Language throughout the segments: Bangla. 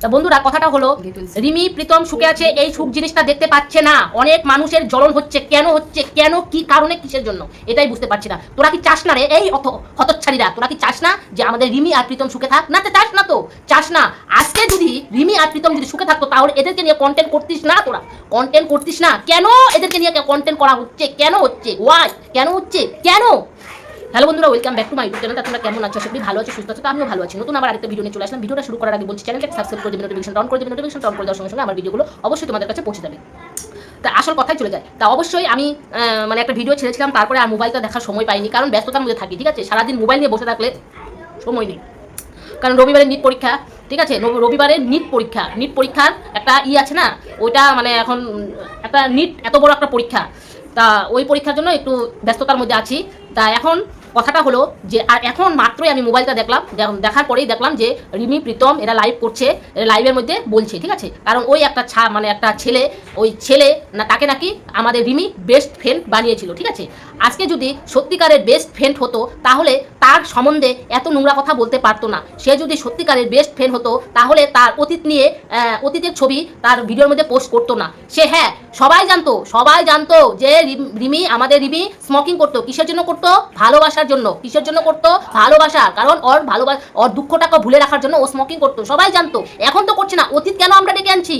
তা বন্ধুরা কথাটা হলো রিমি প্রীতম সুখে আছে এই সুখ জিনিসটা দেখতে পাচ্ছে না। অনেক মানুষের জ্বলন হচ্ছে কেন হচ্ছে কেন কি কারণে কিসের জন্য? এটাই বুঝতে পারছি না। তোরা কি চাস না রে? এই হতচ্ছাড়িরা তোরা কি চাস না যে আমাদের রিমি আর প্রীতম সুখে থাক? না তো চাস না তো। চাস না। আজকে যদি রিমি আর প্রীতম যদি সুখে থাকতো তাহলে এদেরকে নিয়ে কন্টেন্ট করতিস না তোরা? কন্টেন্ট করতিস না? কেন এদেরকে নিয়ে কন্টেন্ট করা হচ্ছে? কেন হচ্ছে? ওয়াই কেন হচ্ছে? কেন? হ্যালো বন্ধুরা welcome back to my YouTube channel তোমরা কেমন আছো? সত্যি ভালো আছো, সুস্থ আছো, তো আমিও ভালো আছি। নতুন আবার আরেকটা ভিডিও নিয়ে চলে আসলাম। ভিডিওটা শুরু করার আগে বলছি চ্যানেলটাকে সাবস্ক্রাইব করে দেবে নোটিফিকেশন অন করে দেবে নোটিফিকেশন অন করে দেওয়ার সঙ্গে সঙ্গে আমার ভিডিওগুলো অবশ্যই তোমাদের কাছে পৌঁছে যাবে। তা আসল কথাই চলে যায় তা অবশ্যই আমি মানে একটা ভিডিও ছেড়েছিলাম, তারপরে আর মোবাইলটা দেখার সময় পাইনি, কারণ ব্যস্ততার মধ্যে থাকি, ঠিক আছে? সারাদিন মোবাইল নিয়ে বসে থাকলে সময় নেই। কারণ রবিবারের নিট পরীক্ষা, ঠিক আছে? রবি- রবিবারের নিট পরীক্ষা। নিট পরীক্ষার একটা ই আছে না? ওইটা মানে এখন একটা নিট এত বড় একটা পরীক্ষা। তা ওই পরীক্ষার জন্য একটু ব্যস্ততার মধ্যে আছি। তা এখন কথাটা হলো যে, আর এখন মাত্রই আমি মোবাইলটা দেখলাম দেখার পরেই দেখলাম যে, রিমি, প্রীতম, এরা লাইভ করছে লাইভের মধ্যে বলছে, ঠিক আছে? কারণ ওই একটা ছা মানে একটা ছেলে, ওই ছেলে না, তাকে নাকি আমাদের রিমি বেস্ট ফ্রেন্ড বানিয়েছিল, ঠিক আছে? আজকে যদি সত্যিকারের বেস্ট ফ্রেন্ড হতো, তাহলে তার সম্বন্ধে এত নোংরা কথা বলতে পারতো না। সে যদি সত্যিকারের বেস্ট ফ্রেন্ড হতো, তাহলে তার অতীত নিয়ে অতীতের ছবি তার ভিডিওর মধ্যে পোস্ট করতো না। সে হ্যাঁ সবাই জানতো সবাই জানতো যে, রিমি আমাদের রিমি স্মোকিং করতো, কিসের জন্য করতো? ভালোবাসার জন্য, কিসের জন্য করতো? ভালোবাসা। কারণ ওর ভালোবাসা ওর দুঃখটাকে ভুলে রাখার জন্য ও স্মোকিং করতো। সবাই জানতো। এখন তো করছে না। অতীত কেন আমরা ডেকে আনছি?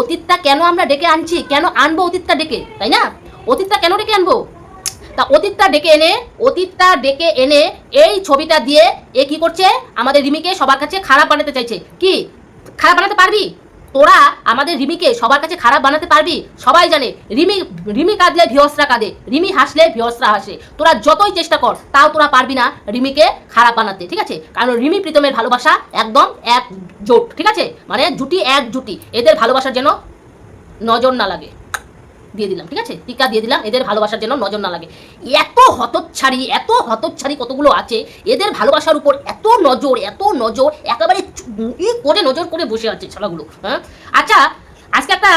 অতীতটা কেন আমরা ডেকে আনছি? কেন আনব অতীতটা ডেকে? তাই না? অতীতটা কেন ডেকে আনব? তা অতীতটা ডেকে এনে, অতীতটা ডেকে এনে এই ছবিটা দিয়ে এ কি করছে? আমাদের রিমিকে সবার কাছে খারাপ বানাতে চাইছে। কি? খারাপ বানাতে পারবি? তোরা আমাদের রিমিকে সবার কাছে খারাপ বানাতে পারবি? সবাই জানে, রিমি রিমি কাঁদলে ভিয়সরা কাঁদে, রিমি হাসলে ভিয়সরা হাসে। তোরা যতই চেষ্টা কর, তাও তোরা পারবি না রিমিকে খারাপ বানাতে, ঠিক আছে? কারণ রিমি প্রীতমের ভালোবাসা একদম এক জোট ঠিক আছে? মানে জুটি এক জুটি এদের ভালোবাসার যেন নজর না লাগে। দিয়ে দিলাম, ঠিক আছে? টিকা দিয়ে দিলাম, এদের ভালোবাসার জন্য নজর না লাগে। এত হতচ্ছাড়ি এত হতচ্ছাড়ি কতগুলো আছে, এদের ভালোবাসার উপর এত নজর এত নজর, একেবারে করে নজর করে বসে আছে ছাড়াগুলো হ্যাঁ? আচ্ছা আজকে একটা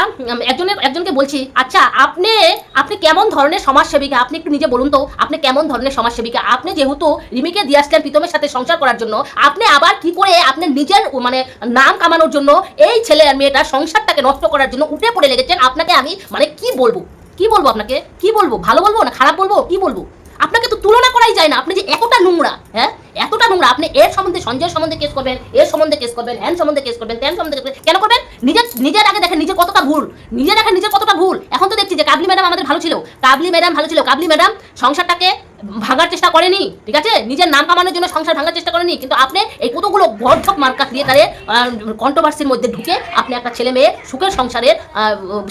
একজনের, একজনকে বলছি আচ্ছা আপনি আপনি কেমন ধরনের সমাজসেবিকা? আপনি একটু নিজে বলুন তো, আপনি কেমন ধরনের সমাজসেবিকা? আপনি যেহেতু রিমিকে দিয়ে আসলেন প্রীতমের সাথে সংসার করার জন্য, আপনি আবার কি করে আপনি নিজের মানে নাম কামানোর জন্য এই ছেলে আর মেয়েটার সংসারটাকে নষ্ট করার জন্য উঠে পড়ে লেগেছেন? আপনাকে আমি মানে কি বলব? কি বলব আপনাকে? কি বলব? ভালো বলব না খারাপ বলব? কি বলব? আপনাকে তো তুলনা করাই যায় না। আপনি যে এতটা নোংরা হ্যাঁ? এতটা নোংরা। আপনি এর সম্বন্ধে, সঞ্জয়ের সম্বন্ধে কেস করবেন, এর সম্বন্ধে কেস করবেন হ্যান সম্বন্ধে কেস করবেন, ত্যান সম্বন্ধে কেস করবেন। কেন করবেন? নিজের নিজের আগে দেখেন নিজের কতটা ভুল। নিজে দেখেন নিজের কতটা ভুল। এখন তো দেখছি যে কাবলি ম্যাডাম আমাদের ভালো ছিল। কাবলি ম্যাডাম ভালো ছিল। কাবলি ম্যাডাম সংসারটাকে ভাঙার চেষ্টা করেনি। ঠিক আছে? নিজের নাম কামানোর জন্য সংসার ভাঙার চেষ্টা করেনি। কিন্তু আপনি এই কতগুলো বর্ধক মার্কা দিয়ে তারে কন্ট্রোভার্সির মধ্যে ঢুকে আপনি একটা ছেলে মেয়ে সুখের সংসারের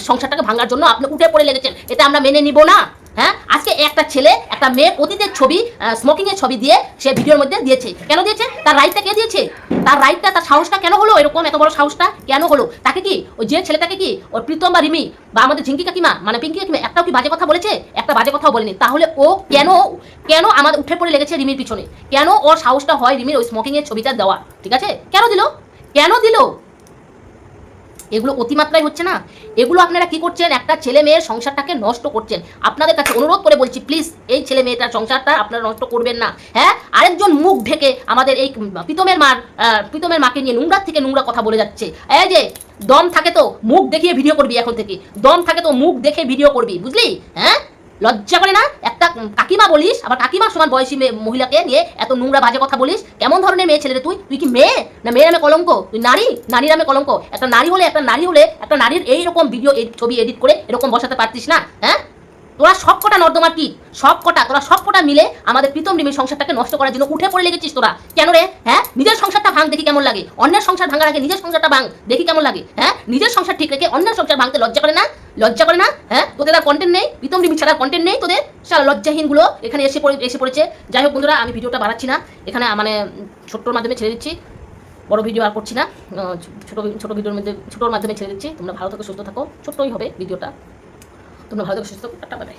সংসারটাকে ভাঙার জন্য আপনি উঠে পড়ে লেগেছেন। এটা আমরা মেনে নিব না। হ্যাঁ? আজকে একটা ছেলে, একটা মেয়ের অতীতের ছবি স্মোকিং এর ছবি দিয়ে সে ভিডিওর মধ্যে দিয়েছে। কেন দিয়েছে? তার রাইটটা কে দিয়েছে? তার রাইটটা তার সাহসটা কেন হলো এরকম এত বড় সাহসটা? কেন হলো? তাকে কি, ওই যে ছেলেটাকে কি, ওর প্রীতম বা রিমি, বা আমাদের ঝিঙ্কি কাকিমা মানে পিঙ্কি কাকিমা, একটাও কি বাজে কথা বলেছে? একটা বাজে কথাও বলেনি। তাহলে ও কেন কেন আমাদের উঠে পড়ে লেগেছে রিমির পিছনে? কেন ওর সাহসটা হয় রিমির ওই স্মোকিং এর ছবিটা দেওয়া ঠিক আছে? কেন দিল? কেন দিল? এগুলো অতিমাত্রায় হচ্ছে না। এগুলো আপনারা কি করছেন? একটা ছেলে মেয়ের সংসারটাকে নষ্ট করছেন। আপনাদের কাছে অনুরোধ করে বলছি প্লিজ এই ছেলে মেয়েটার সংসারটা আপনারা নষ্ট করবেন না। হ্যাঁ? আরেকজন মুখ ঢেকে আমাদের এই প্রীতমের মার প্রীতমের মাকে নিয়ে নোংরা থেকে নোংরা কথা বলে যাচ্ছে। এই যে, দম থাকে তো, মুখ দেখিয়ে ভিডিও করবি এখন থেকে। দম থাকে তো, মুখ দেখে ভিডিও করবি, বুঝলি? হ্যাঁ? লজ্জা করে না? একটা কাকিমা বলিস, আবার কাকিমা সমান বয়সী মহিলাকে নিয়ে এত নোংরা বাজে কথা বলিস? কেমন ধরনের মেয়ে ছেলে তুই? তুই কি মেয়ে? না মেয়ে নামে কলঙ্ক? তুই নারী? নারী নামে কলঙ্ক? একটা নারী হলে, একটা নারী হলে, একটা নারীর এইরকম ভিডিও ছবি এডিট করে এরকম বসাতে পারতিস না? হ্যাঁ? তোরা সব কটা নর্দমার কি? সব কটা, তোরা সব কটা মিলে আমাদের প্রীতম রিমির সংসারটাকে নষ্ট করার জন্য উঠে পড়ে লেগেছিস তোরা। কেন রে? হ্যাঁ? নিজের সংসারটা ভাঙ, দেখি কেমন লাগে। অন্যের সংসার ভাঙার আগে নিজের সংসারটা ভাঙ, দেখি কেমন লাগে। হ্যাঁ? নিজের সংসার ঠিক রেখে অন্যের সংসার ভাঙতে লজ্জা করে না? লজ্জা করে না? হ্যাঁ? তোদের আর কন্টেন্ট নেই? প্রীতম রিমি ছাড়া কন্টেন্ট নেই তোদের? সারা লজ্জাহীনগুলো এখানে এসে পড়ে, এসে পড়েছে। যাই হোক বন্ধুরা, আমি ভিডিওটা বাড়াচ্ছি না। এখানে মানে ছোট্টর মাধ্যমে ছেড়ে দিচ্ছি। বড় ভিডিও আর করছি না। ছোট ছোট ভিডিওর মধ্যে, ছোটোর মাধ্যমে ছেড়ে দিচ্ছি। তোমরা ভালো থাকো, সুস্থ থাকো। ছোট্টই হবে ভিডিওটা। তোমরা ভালো সুস্থ টাটা বাই